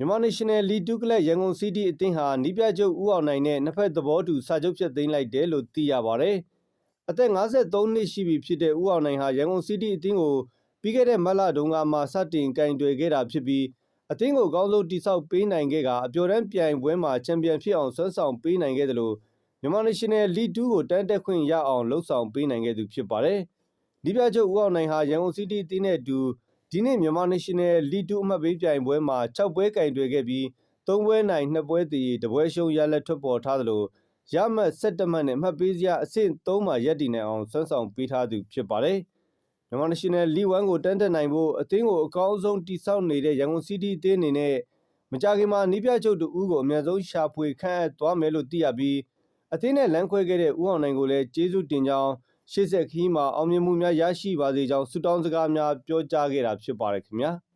မြန်မာ National League 2ကလပ်ရန်ကုန်စီးတီးအသင်းဟာနီးပြချုပ်ဦးအောင်နိုင်နဲ့နှစ်ဖက်သဘောတူစာချုပ်ဖြတ်သိမ်းလိုက်တယ်လို့သိရပါတယ်။အသက်53နှစ်ရှိပြီဖြစ်တဲ့ဦးအောင်နိုင်ဟာရန်ကုန်စီးတီးအသင်းကိုပြီးခဲ့တဲ့မတ်လတုန်းကမှစတင်ကင်တွယ်ခဲ့တာဖြစ်ပြီးအသင်းကိုအကောင်းဆုံးတိစောက်ပေးနိုင်ခဲ့ကအပျော်တမ်းပြိုင်ပွဲမှာချန်ပီယံဖြစ်အောင်ဆွမ်းဆောင်ပေးနိုင်ခဲ့တယ်လို့မြန်မာ National League 2ကိုတန်းတက်ခွင့်ရအောင်လှုပ်ဆောင်ပေးနိုင်ခဲ့သူဖြစ်ပါတယ်။နီးပြချုပ်ဦးအောင်နိုင်ဟာရန်ကုန်စီးတီးအသင်းနဲ့အတူ ဒီနေ့မြန်မာ National League 2အမှတ်ပေးပြိုင်ပွဲမှာ6ပွဲကင်တွယ်ခဲ့ပြီး3ပွဲနိုင်2ပွဲတည်တပွဲရှုံးရလက်ထွက်ပေါ်ထားသလိုရမှတ်17မှတ်နဲ့အမှတ်ပေးစရာအဆင့်3မှာရပ်တည်နိုင်အောင်ဆွမ်းဆောင်ပေးထားသူဖြစ်ပါတယ်။မြန်မာ National League 1ကိုတန်းတက်နိုင်ဖို့အသင်းကိုအကောင်းဆုံးတိစောက်နေတဲ့ရန်ကုန်စီးတီးအသင်းအနေနဲ့မကြခင်မှာနီးပြချုပ်တူဦးကိုအများဆုံးရှာဖွေခန့်အပ်သွားမယ်လို့သိရပြီးအသင်းနဲ့လမ်းခွဲခဲ့တဲ့ဦးအောင်နိုင်ကိုလည်းကျေးဇူးတင်ကြောင်း ရှေ့ဆက်ခီးမှာအောင်မြင်မှုများရရှိပါစေကြောင်းဆုတောင်းစကားများပြောကြားခဲ့တာဖြစ်ပါတယ်ခင်ဗျာ။